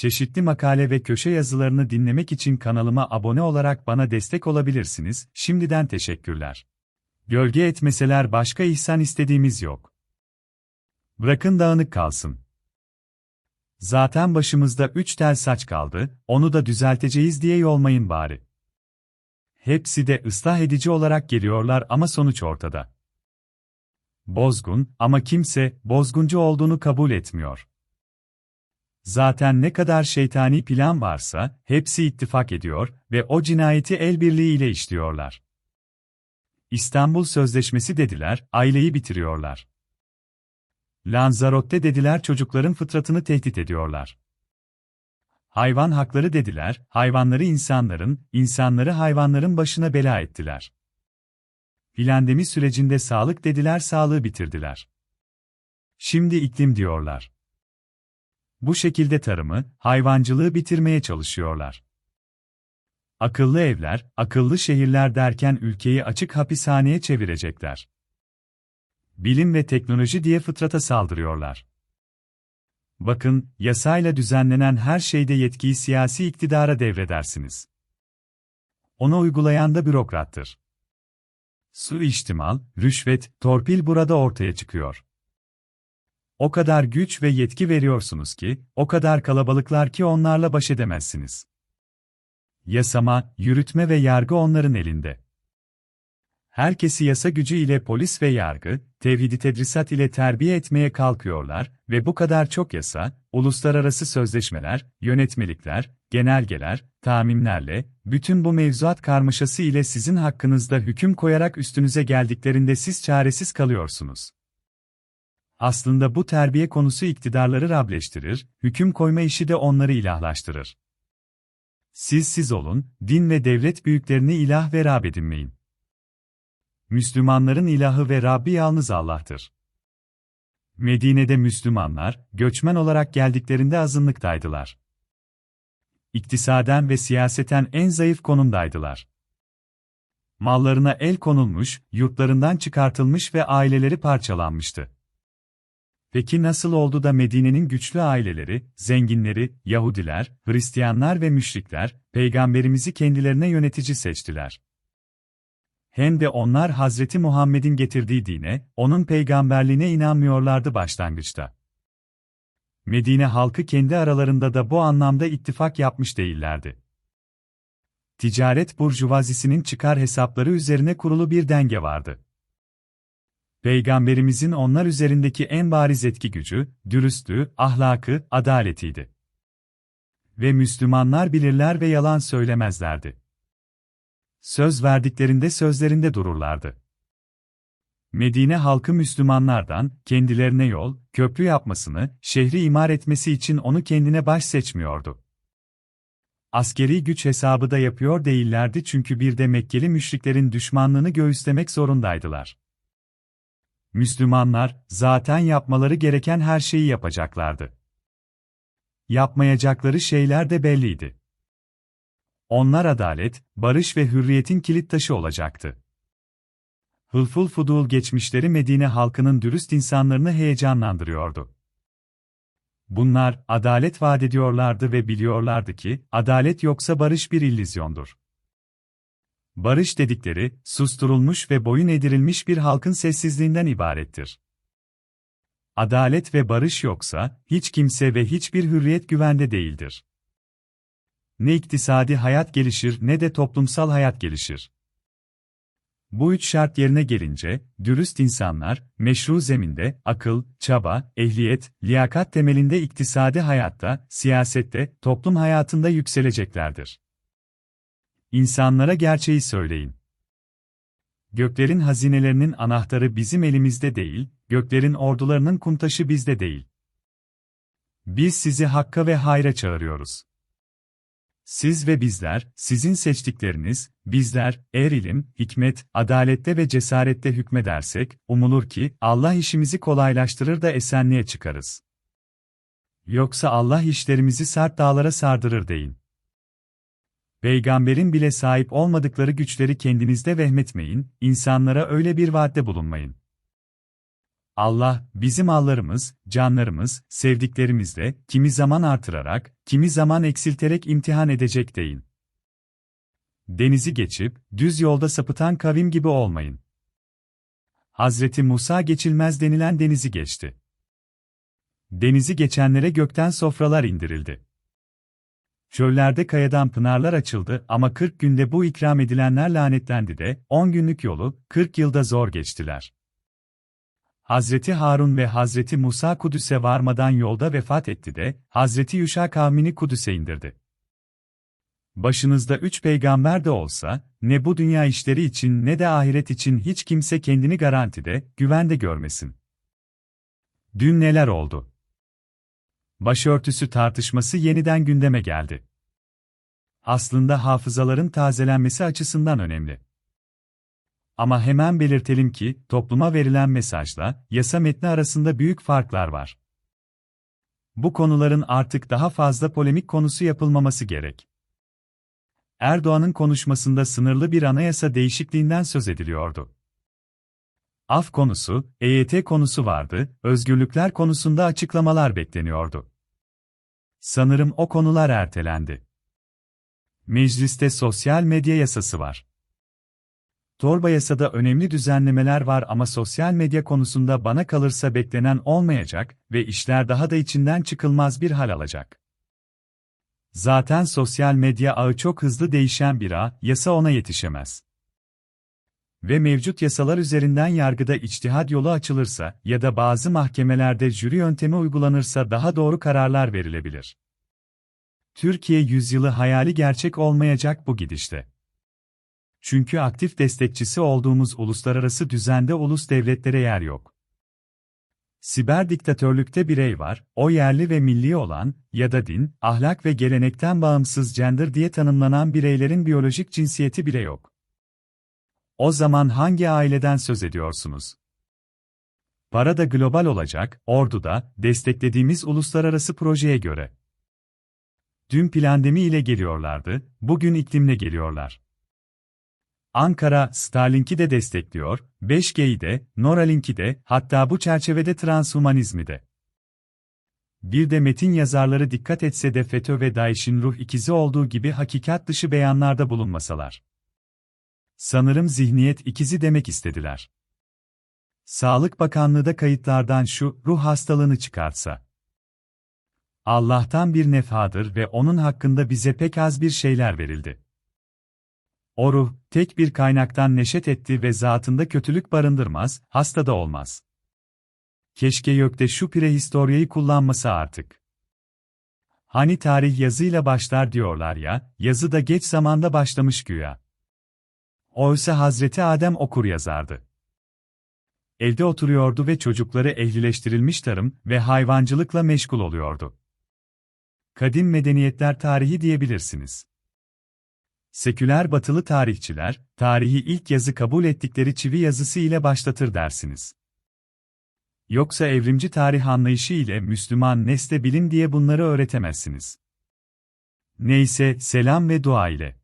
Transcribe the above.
Çeşitli makale ve köşe yazılarını dinlemek için kanalıma abone olarak bana destek olabilirsiniz. Şimdiden teşekkürler. Gölge etmeseler başka ihsan istediğimiz yok. Bırakın dağınık kalsın. Zaten başımızda üç tel saç kaldı, onu da düzelteceğiz diye yolmayın bari. Hepsi de ıslah edici olarak geliyorlar ama sonuç ortada. Bozgun ama kimse bozguncu olduğunu kabul etmiyor. Zaten ne kadar şeytani plan varsa hepsi ittifak ediyor ve o cinayeti el birliğiyle işliyorlar. İstanbul Sözleşmesi dediler, aileyi bitiriyorlar. Lanzarote dediler çocukların fıtratını tehdit ediyorlar. Hayvan hakları dediler, hayvanları insanların, insanları hayvanların başına bela ettiler. Filandemi sürecinde sağlık dediler sağlığı bitirdiler. Şimdi iklim diyorlar. Bu şekilde tarımı, hayvancılığı bitirmeye çalışıyorlar. Akıllı evler, akıllı şehirler derken ülkeyi açık hapishaneye çevirecekler. Bilim ve teknoloji diye fıtrata saldırıyorlar. Bakın, yasayla düzenlenen her şeyde yetkiyi siyasi iktidara devredersiniz. Onu uygulayan da bürokrattır. Su içtimal, rüşvet, torpil burada ortaya çıkıyor. O kadar güç ve yetki veriyorsunuz ki, o kadar kalabalıklar ki onlarla baş edemezsiniz. Yasama, yürütme ve yargı onların elinde. Herkesi yasa gücü ile polis ve yargı, tevhidi tedrisat ile terbiye etmeye kalkıyorlar ve bu kadar çok yasa, uluslararası sözleşmeler, yönetmelikler, genelgeler, tamimlerle, bütün bu mevzuat karmaşası ile sizin hakkınızda hüküm koyarak üstünüze geldiklerinde siz çaresiz kalıyorsunuz. Aslında bu terbiye konusu iktidarları rableştirir, hüküm koyma işi de onları ilahlaştırır. Siz siz olun, din ve devlet büyüklerini ilah ve Rab edinmeyin. Müslümanların ilahı ve Rabbi yalnız Allah'tır. Medine'de Müslümanlar, göçmen olarak geldiklerinde azınlıktaydılar. İktisaden ve siyaseten en zayıf konumdaydılar. Mallarına el konulmuş, yurtlarından çıkartılmış ve aileleri parçalanmıştı. Peki nasıl oldu da Medine'nin güçlü aileleri, zenginleri, Yahudiler, Hristiyanlar ve müşrikler, peygamberimizi kendilerine yönetici seçtiler? Hem de onlar Hazreti Muhammed'in getirdiği dine, onun peygamberliğine inanmıyorlardı başlangıçta. Medine halkı kendi aralarında da bu anlamda ittifak yapmış değillerdi. Ticaret burjuvazisinin çıkar hesapları üzerine kurulu bir denge vardı. Peygamberimizin onlar üzerindeki en bariz etki gücü, dürüstlüğü, ahlakı, adaletiydi. Ve Müslümanlar bilirler ve yalan söylemezlerdi. Söz verdiklerinde sözlerinde dururlardı. Medine halkı Müslümanlardan, kendilerine yol, köprü yapmasını, şehri imar etmesi için onu kendine baş seçmiyordu. Askeri güç hesabı da yapıyor değillerdi çünkü bir de Mekkeli müşriklerin düşmanlığını göğüslemek zorundaydılar. Müslümanlar, zaten yapmaları gereken her şeyi yapacaklardı. Yapmayacakları şeyler de belliydi. Onlar adalet, barış ve hürriyetin kilit taşı olacaktı. Hılful fudul geçmişleri Medine halkının dürüst insanlarını heyecanlandırıyordu. Bunlar, adalet vaat ediyorlardı ve biliyorlardı ki, adalet yoksa barış bir illüzyondur. Barış dedikleri, susturulmuş ve boyun eğdirilmiş bir halkın sessizliğinden ibarettir. Adalet ve barış yoksa, hiç kimse ve hiçbir hürriyet güvende değildir. Ne iktisadi hayat gelişir ne de toplumsal hayat gelişir. Bu üç şart yerine gelince, dürüst insanlar, meşru zeminde, akıl, çaba, ehliyet, liyakat temelinde iktisadi hayatta, siyasette, toplum hayatında yükseleceklerdir. İnsanlara gerçeği söyleyin. Göklerin hazinelerinin anahtarı bizim elimizde değil, göklerin ordularının kumtaşı bizde değil. Biz sizi hakka ve hayra çağırıyoruz. Siz ve bizler, sizin seçtikleriniz, bizler, eğer ilim, hikmet, adalette ve cesarette hükmedersek, umulur ki, Allah işimizi kolaylaştırır da esenliğe çıkarız. Yoksa Allah işlerimizi sert dağlara sardırır deyin. Peygamberin bile sahip olmadıkları güçleri kendinizde vehmetmeyin, insanlara öyle bir vaatte bulunmayın. Allah, bizim mallarımız, canlarımız, sevdiklerimizde, kimi zaman artırarak, kimi zaman eksilterek imtihan edecek deyin. Denizi geçip, düz yolda sapıtan kavim gibi olmayın. Hazreti Musa geçilmez denilen denizi geçti. Denizi geçenlere gökten sofralar indirildi. Çöllerde kayadan pınarlar açıldı ama 40 günde bu ikram edilenler lanetlendi de, 10 günlük yolu, 40 yılda zor geçtiler. Hazreti Harun ve Hazreti Musa Kudüs'e varmadan yolda vefat etti de, Hazreti Yuşa kavmini Kudüs'e indirdi. Başınızda üç peygamber de olsa, ne bu dünya işleri için ne de ahiret için hiç kimse kendini garantide, güvende görmesin. Dün neler oldu? Başörtüsü tartışması yeniden gündeme geldi. Aslında hafızaların tazelenmesi açısından önemli. Ama hemen belirtelim ki, topluma verilen mesajla, yasa metni arasında büyük farklar var. Bu konuların artık daha fazla polemik konusu yapılmaması gerek. Erdoğan'ın konuşmasında sınırlı bir anayasa değişikliğinden söz ediliyordu. Af konusu, EYT konusu vardı, özgürlükler konusunda açıklamalar bekleniyordu. Sanırım o konular ertelendi. Mecliste sosyal medya yasası var. Torba yasada önemli düzenlemeler var ama sosyal medya konusunda bana kalırsa beklenen olmayacak ve işler daha da içinden çıkılmaz bir hal alacak. Zaten sosyal medya ağı çok hızlı değişen bir ağ, yasa ona yetişemez. Ve mevcut yasalar üzerinden yargıda içtihad yolu açılırsa ya da bazı mahkemelerde jüri yöntemi uygulanırsa daha doğru kararlar verilebilir. Türkiye yüzyılı hayali gerçek olmayacak bu gidişte. Çünkü aktif destekçisi olduğumuz uluslararası düzende ulus devletlere yer yok. Siber diktatörlükte birey var, o yerli ve milli olan ya da din, ahlak ve gelenekten bağımsız gender diye tanımlanan bireylerin biyolojik cinsiyeti bile yok. O zaman hangi aileden söz ediyorsunuz? Para da global olacak, orduda, desteklediğimiz uluslararası projeye göre. Dün plandemi ile geliyorlardı, bugün iklimle geliyorlar. Ankara, Starlink'i de destekliyor, 5G'yi de, Neuralink'i de, hatta bu çerçevede transhumanizmi de. Bir de metin yazarları dikkat etse de FETÖ ve DAEŞ'in ruh ikizi olduğu gibi hakikat dışı beyanlarda bulunmasalar. Sanırım zihniyet ikizi demek istediler. Sağlık Bakanlığı da kayıtlardan şu ruh hastalığını çıkartsa. Allah'tan bir nefhadır ve onun hakkında bize pek az bir şeyler verildi. O ruh, tek bir kaynaktan neşet etti ve zatında kötülük barındırmaz, hasta da olmaz. Keşke Gökte şu prehistoryayı kullanması artık. Hani tarih yazıyla başlar diyorlar ya, yazı da geç zamanda başlamış güya. Oysa Hazreti Adem okur yazardı. Evde oturuyordu ve çocukları ehlileştirilmiş tarım ve hayvancılıkla meşgul oluyordu. Kadim medeniyetler tarihi diyebilirsiniz. Seküler batılı tarihçiler, tarihi ilk yazı kabul ettikleri çivi yazısı ile başlatır dersiniz. Yoksa evrimci tarih anlayışı ile Müslüman nesle bilim diye bunları öğretemezsiniz. Neyse, selam ve dua ile.